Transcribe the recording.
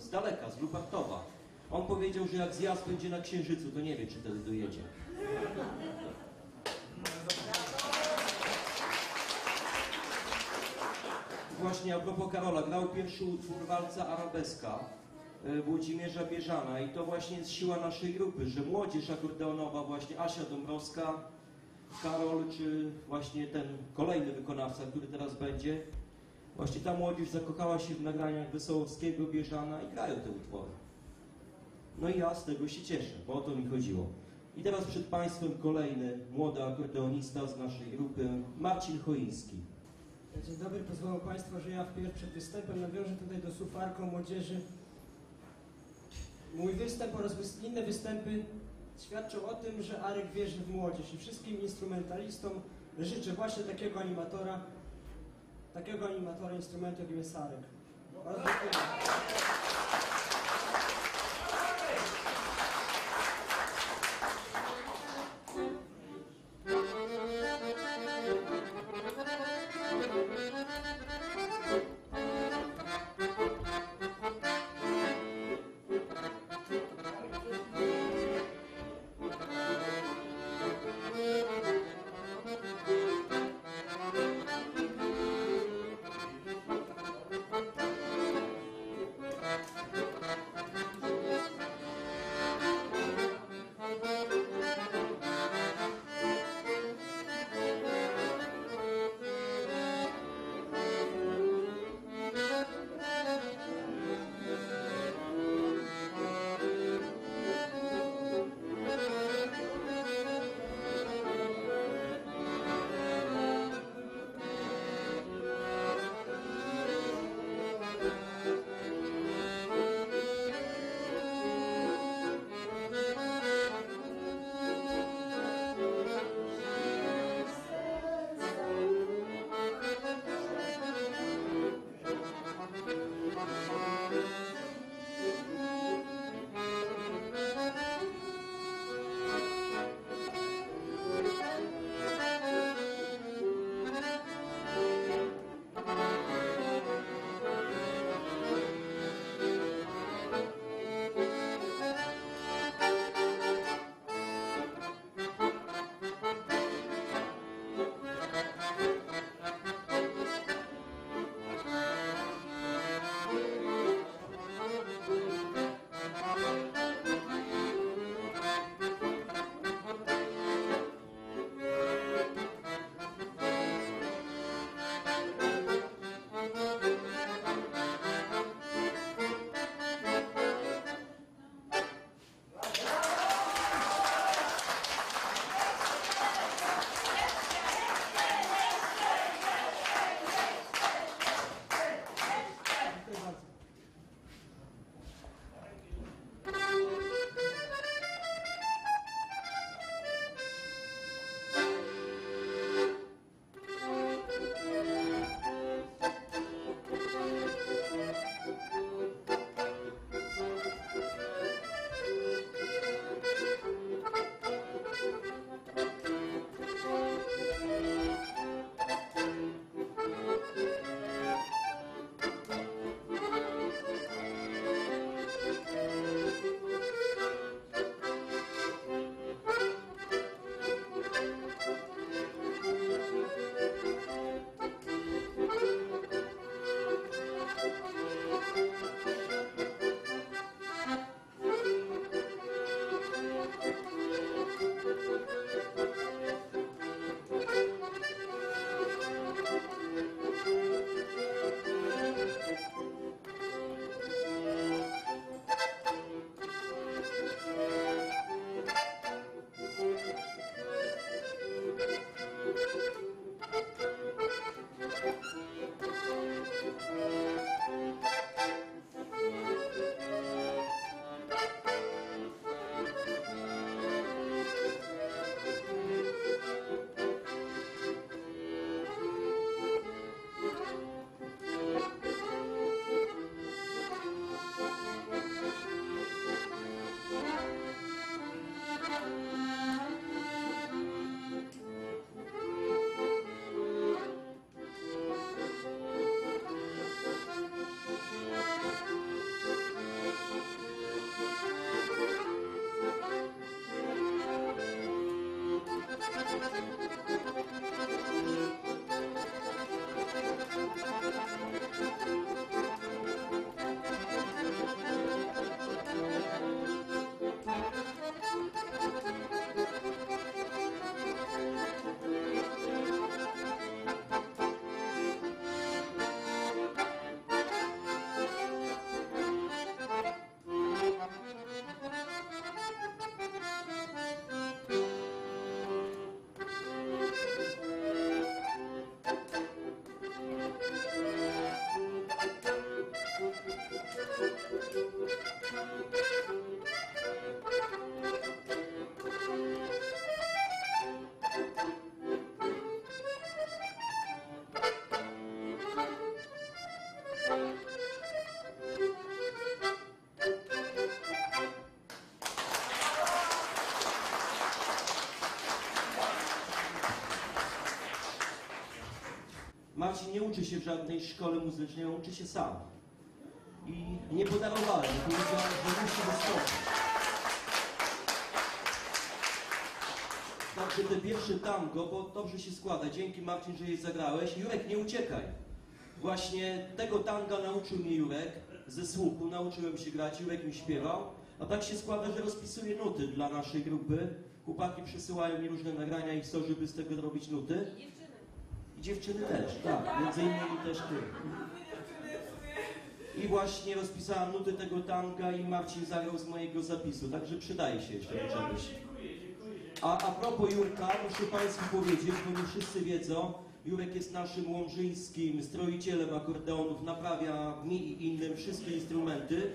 z daleka, z Lubartowa. On powiedział, że jak zjazd będzie na Księżycu, to nie wie, czy wtedy dojedzie. Właśnie a propos Karola, grał pierwszy utwór walca Arabeska e, Włodzimierza Bieżana i to właśnie jest siła naszej grupy, że młodzież akordeonowa, właśnie Asia Dąbrowska, Karol, czy właśnie ten kolejny wykonawca, który teraz będzie, właśnie ta młodzież zakochała się w nagraniach Wesołowskiego, Bieżana i grają te utwory. No i ja z tego się cieszę, bo o to mi chodziło. I teraz przed Państwem kolejny młody akordeonista z naszej grupy, Marcin Choiński. Dzień dobry, pozwolą Państwo, że ja wpierw przed występem nawiążę tutaj do sufarką młodzieży. Mój występ oraz inne występy świadczą o tym, że Arek wierzy w młodzież i wszystkim instrumentalistom życzę właśnie takiego animatora, takiego animatora instrumentu, jakim jest Arek. Bardzo dziękuję. Uczy się w żadnej szkole muzycznej, on uczy się sam. I nie podarowałem, powiedziałem, że musi wystąpić. Także te pierwsze tango, bo dobrze się składa. Dzięki Marcin, że je zagrałeś. Jurek, nie uciekaj. Właśnie tego tanga nauczył mnie Jurek ze słuchu, nauczyłem się grać, Jurek mi śpiewał. A tak się składa, że rozpisuję nuty dla naszej grupy. Chłopaki przysyłają mi różne nagrania i chcą, żeby z tego zrobić nuty. I dziewczyny też, tak, między innymi też ty. I właśnie rozpisałem nuty tego tanga i Marcin zagrał z mojego zapisu, także przydaje się jeszcze do czegoś. A, a propos Jurka, muszę Państwu powiedzieć, bo nie wszyscy wiedzą, Jurek jest naszym łomżyńskim stroicielem akordeonów, naprawia mi i innym wszystkie instrumenty.